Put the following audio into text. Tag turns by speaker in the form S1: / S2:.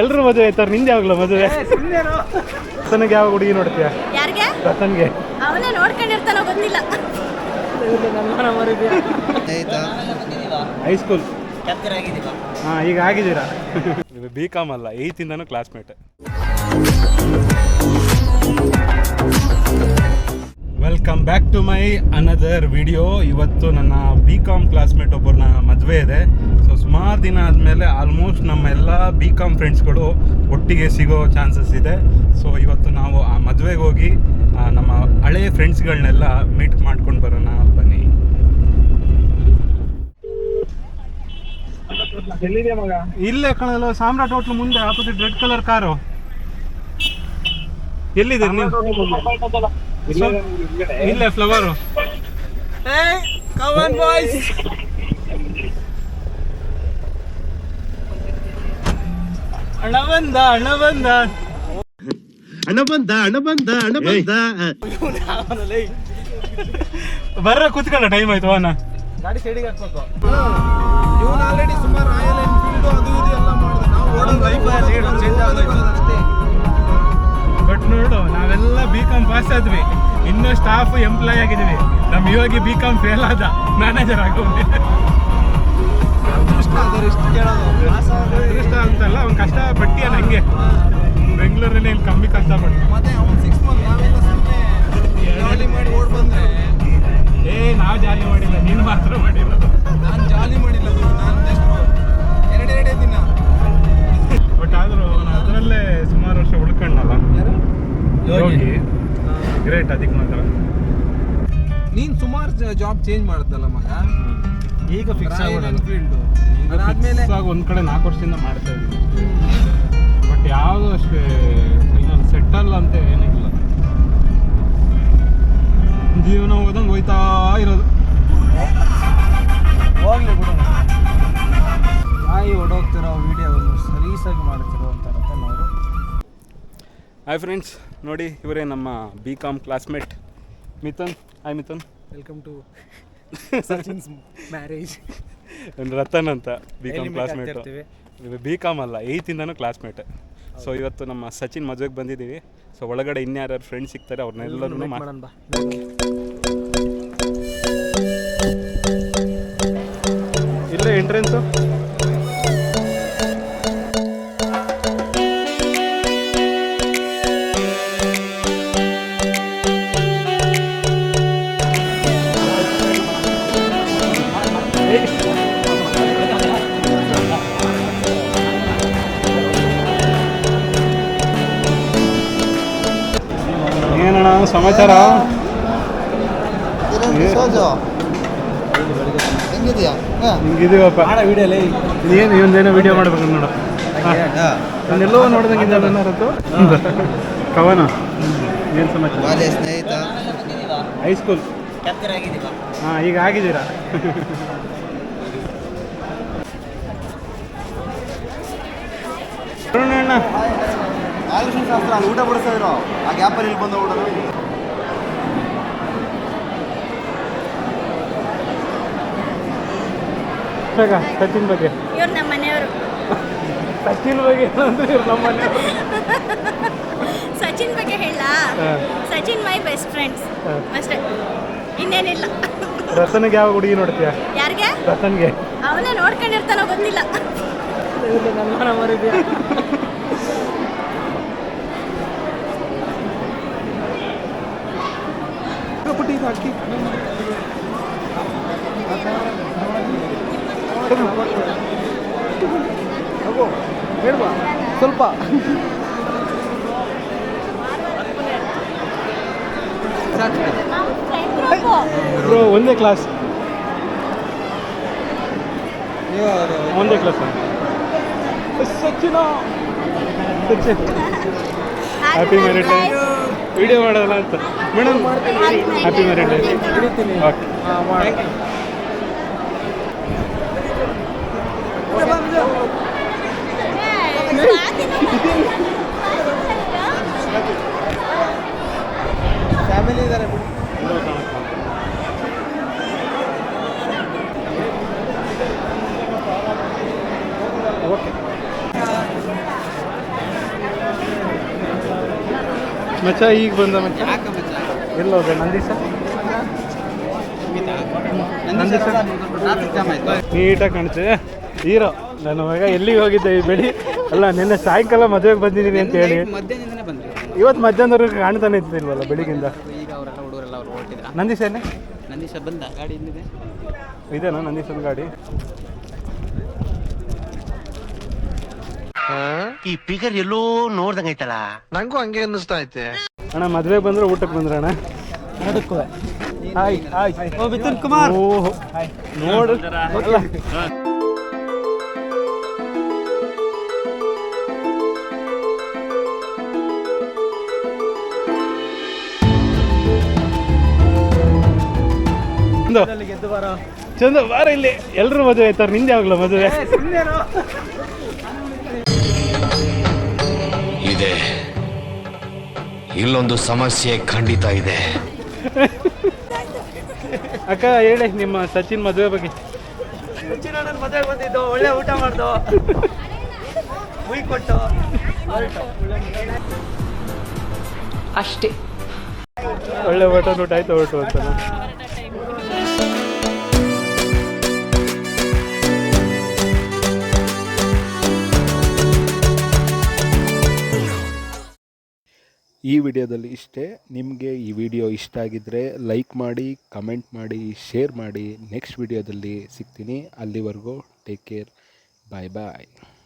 S1: ಎಲ್ರು ಮದುವೆ ಆಯ್ತಾರೆ ನಿಂದ ಯಾವಾಗಲೂ ಮದುವೆ? ರತನ್ಗೆ ಯಾವಾಗ ಹುಡುಗಿ ನೋಡ್ತೀಯ?
S2: ಯಾರಿಗೆ?
S1: ರತನ್ಗೆ.
S2: ಅವನೇ ನೋಡ್ಕೊಂಡಿರ್ತಾನೋ ಗೊತ್ತಿಲ್ಲ.
S1: ಹೈಸ್ಕೂಲ್ ಹಾ ಈಗ ಆಗಿದ್ದೀರಾ? ಬಿ ಕಾಮ್ ಅಲ್ಲ ಏಯ್ತಿಂದನೂ classmate welcome back to my another video ಇವತ್ತು ನನ್ನ ಬಿ ಕಾಮ್ ಕ್ಲಾಸ್ಮೇಟ್ ಒಬ್ಬರನ್ನ ಮದುವೆ ಇದೆ. ಸೊ ಸುಮಾರು ದಿನ ಆದಮೇಲೆ ಆಲ್ಮೋಸ್ಟ್ ನಮ್ಮೆಲ್ಲ ಬಿ ಕಾಮ್ ಫ್ರೆಂಡ್ಸ್ಗಳು ಒಟ್ಟಿಗೆ ಸಿಗೋ ಚಾನ್ಸಸ್ ಇದೆ. ಸೊ ಇವತ್ತು ನಾವು ಆ ಮದುವೆಗೆ ಹೋಗಿ ನಮ್ಮ ಹಳೆಯ ಫ್ರೆಂಡ್ಸ್ಗಳನ್ನೆಲ್ಲ ಮೀಟ್ ಮಾಡ್ಕೊಂಡು ಬರೋಣ ಬನ್ನಿ. ಇಲ್ಲೇ ಕಣಲ್ಲ ಸಾಮ್ರಾಟ್ ಹೋಟ್ಲು ಮುಂದೆ ಆಪೋಸಿಟ್ ರೆಡ್ ಕಲರ್ ಕಾರು ಎಲ್ಲಿದ್ದೀರಿ ನೀವು? ಇಲ್ಲೇ ಫ್ಲವರು ಅಣ್ಣ ಬಂದ ಅಣ್ಣ ಬಂದ
S3: ಹಣ ಬಂದ ಹಣ ಬಂದ ಹಣ ಬಂದ
S1: ಬರ್ರ ಕೂತ್ಕೊಳ್ಳ ಟೈಮ್ ಆಯ್ತು ಅಣ್ಣ
S4: ಗಾಡಿ ಸೈಡಿಗೆ ಹಾಕ್ಬೇಕು. ಇವನು ಆಲ್ರೆಡಿ ಸುಮಾರು ರಾಯಲ್ ಎನ್ಫೀಲ್ಡ್ ಅದು ಇದು ಎಲ್ಲ ಮಾಡಿದ. ನಾವು ಓಡೋ ಅಷ್ಟೇ
S1: ಬಟ್ ಸ್ಟಾಫ್ ಎಂಪ್ಲಾಯ್ ಆಗಿದ್ದೀವಿ. ನಮ್ ಇವಾಗ ಬಿ ಕಾಮ್ ಫೇಲ್ ಆದ ಮ್ಯಾನೇಜರ್ ಆಗೋಗಿ.
S4: ಜಾಬ್ ಚೇಂಜ್ ಮಾಡುತ್ತಲ್ಲ ಮಗ?
S1: ಈಗ ಫಿಕ್ಸ್
S4: ರಾಯಲ್
S1: ಆಗೋಣ
S4: ಎನ್ಫೀಲ್ಡ್ ಅದಾದ್ಮೇಲೆ
S1: ಫಿಕ್ಸ್ ಆಗಿ ಒಂದ್ ಕಡೆ ನಾಲ್ಕು ವರ್ಷದಿಂದ ಮಾಡ್ತಾ ಇದ್ದೀನಿ ಬಟ್ ಯಾವುದು ಅಷ್ಟೇ ಇನ್ನೊಂದು ಸೆಟ್ಟಲ್ ಅಂತ ಏನಿಲ್ಲ ಜೀವನ ಹೋದಂಗೆ ಹೋಯ್ತಾ ಇರೋದು.
S4: ಹೋಗ್ಲಿ ಬಿಡು ನಾಯಿ ಹೊಡೋಗ್ತಿರೋ ವಿಡಿಯೋವನ್ನು ಸಲೀಸಾಗಿ ಮಾಡ್ತಿರೋ ನಾವು
S1: ಹಾಯ್ ಫ್ರೆಂಡ್ಸ್ ನೋಡಿ ಇವರೇ ನಮ್ಮ B com classmate Mithun hi Mithun.
S4: Welcome to Sachin's marriage
S1: Ratan ಅಂತ B com classmate B com ಅಲ್ಲ ಏಯ್ತಿಂದನೂ ಕ್ಲಾಸ್ಮೇಟ್ ಸೊ ಇವತ್ತು ನಮ್ಮ ಸಚಿನ್ ಮದುವೆಗೆ ಬಂದಿದ್ದೀವಿ. ಸೊ ಒಳಗಡೆ ಇನ್ಯಾರು ಫ್ರೆಂಡ್ಸ್ ಸಿಗ್ತಾರೆ ಅವ್ರನ್ನೆಲ್ಲರೂ ಇಲ್ಲೇ ಎಂಟ್ರೆನ್ಸು ಸಮಾಚಾರ? ಹಿಂಗಿದೀವಪ್ಪ. ಏನು ವಿಡಿಯೋ ಮಾಡ್ಬೇಕು ನೋಡು. ನಾನೆಲ್ಲೋ ನೋಡ್ದಂಗೆ ಇದೆಲ್ಲರತ್ತು ಕವನ? ಏನು ಸಮಾಚಾರ?
S3: ಸ್ನೇಹಿತ.
S1: ಹೈಸ್ಕೂಲ್ ಹಾಂ ಈಗ ಆಗಿದ್ದೀರಾ? ಅಣ್ಣ.
S3: ಆಯುಷನ್ ಶಾಸ್ತ್ರ ಅಲ್ಲಿ ಊಟ ಬಡಿಸ್ತಾ ಇರೋ ಆ ಗ್ಯಾಪಲ್ಲಿ ಇಲ್ಲಿ ಬಂದು ಊಟ
S1: ಬೇಗ ಸಚಿನ್ ಬಗ್ಗೆ.
S2: ಇವ್ರು ನಮ್ಮ ಮನೆಯವರು.
S1: ಸಚಿನ್ ಬಗ್ಗೆ ಏನಂದ್ರೆ ಇವ್ರು ನಮ್ಮ ಮನೆಯವ್ರು.
S2: ಸಚಿನ್ ಬಗ್ಗೆ ಹೇಳ. Sachin my best friends. ಅಷ್ಟೇ. ಇನ್ನೇನಿಲ್ಲ.
S1: ರತನ್ಗೆ ಯಾವ ಹುಡುಗಿ ನೋಡ್ತೀಯ?
S2: ಯಾರಿಗೆ?
S1: ರತನ್ಗೆ.
S2: ಅವನೇ ನೋಡ್ಕೊಂಡಿರ್ತಾನೋ ಗೊತ್ತಿಲ್ಲ.
S4: ಪುಟ್ಟಿ ಇದು ತಗೋ ಬೇಡವಾ ಸ್ವಲ್ಪ.
S1: ಒಂದೇ ಕ್ಲಾಸ್ ಒಂದೇ class Sachin. Sachin. Happy married video ಮಾಡೋಣ ಅಂತ. ಮೇಡಮ್ ಹ್ಯಾಪಿ ಮ್ಯಾರಿಡ್ ಓಕೆ
S4: ಹಾಂ ಮಾಡಿ ಫ್ಯಾಮಿಲಿ ಇದ್ದಾರೆ ಬಿಡಿ
S1: ಓಕೆ ಮಚ್ಚ ಈಗ ಬಂದ ಮಚ್ಚ? ಎಲ್ಲ ಹೋದೆ? ನೀಟಾಗಿ ಕಾಣ್ತಿದೆ ಹೀರೋ ನನ್ನ ಮಗ ಎಲ್ಲಿಗೆ ಹೋಗಿದ್ದೆ ಈ ಬೆಳಿ? ಅಲ್ಲ ನಿನ್ನೆ ಸಾಯಂಕಾಲ ಮದುವೆಗೆ ಬಂದಿದ್ದೀನಿ ಅಂತ ಹೇಳಿ. ಇವತ್ತು ಮಧ್ಯಾಹ್ನವರೆಗೂ ಕಾಣ್ತಾನೆ ಇದ್ದಿಲ್ವಲ್ಲ ಬೆಳಿಗ್ಗಿಂದ
S4: ಈಗ ಅವರೆಲ್ಲ ಹುಡುಗರೆಲ್ಲ ಅವ್ರು ಹೊರಟಿದ್ರ?
S1: ನಂದೀಶ ಏನೇ
S4: ನಂದೀಶ ಬಂದ. ಗಾಡಿ ಇಲ್ಲಿದೆ
S1: ಇದೇನಾ ನಂದೀಶನ ಗಾಡಿ?
S5: ಈ ಫಿಗರ್ ಎಲ್ಲೋ ನೋಡ್ದಂಗೈತಲ್ಲ
S3: ನಂಗೂ ಹಂಗೆ ಅನ್ನಿಸ್ತಾ ಐತೆ.
S1: ಅಣ್ಣ ಮದ್ವೆ ಬಂದ್ರೆ ಊಟಕ್ಕೆ ಬಂದ್ರೆ ಅಣ್ಣ? Hi hi. ಓ ಮಿಥುನ್ ಕುಮಾರ್. ಓಹೋ. ನೋಡು. ಚಂದು. ಬಾರ ಇಲ್ಲಿ. ಎಲ್ರು ಮದುವೆ ಆಯ್ತಾರ? ನಿಂದ ಯಾವಾಗ್ಲೂ ಮದುವೆ
S6: ಇದೆ. ಇಲ್ಲೊಂದು ಸಮಸ್ಯೆ ಖಂಡಿತ ಇದೆ.
S1: ಅಕ್ಕ ಹೇಳಿ ನಿಮ್ಮ ಸಚಿನ್ ಮದುವೆ ಬಗ್ಗೆ.
S4: ಮದುವೆ ಬಂದಿದ್ದು ಒಳ್ಳೆ ಊಟ ಮಾಡ್ದು. ಮುಯ್ ಕೊಟ್ಟು
S7: ಅಷ್ಟೇ.
S1: ಒಳ್ಳೆ ಊಟ ಊಟ ಆಯ್ತು ಹೊರಟು ಅಂತ. ಈ ವಿಡಿಯೋದಲ್ಲಿ ಇಷ್ಟೇ. ನಿಮಗೆ ಈ ವಿಡಿಯೋ ಇಷ್ಟ ಆಗಿದ್ದರೆ ಲೈಕ್ ಮಾಡಿ, ಕಮೆಂಟ್ ಮಾಡಿ, ಶೇರ್ ಮಾಡಿ. ನೆಕ್ಸ್ಟ್ ವಿಡಿಯೋದಲ್ಲಿ ಸಿಗ್ತೀನಿ. ಅಲ್ಲಿವರೆಗೂ ಟೇಕ್ ಕೇರ್. ಬಾಯ್ ಬಾಯ್.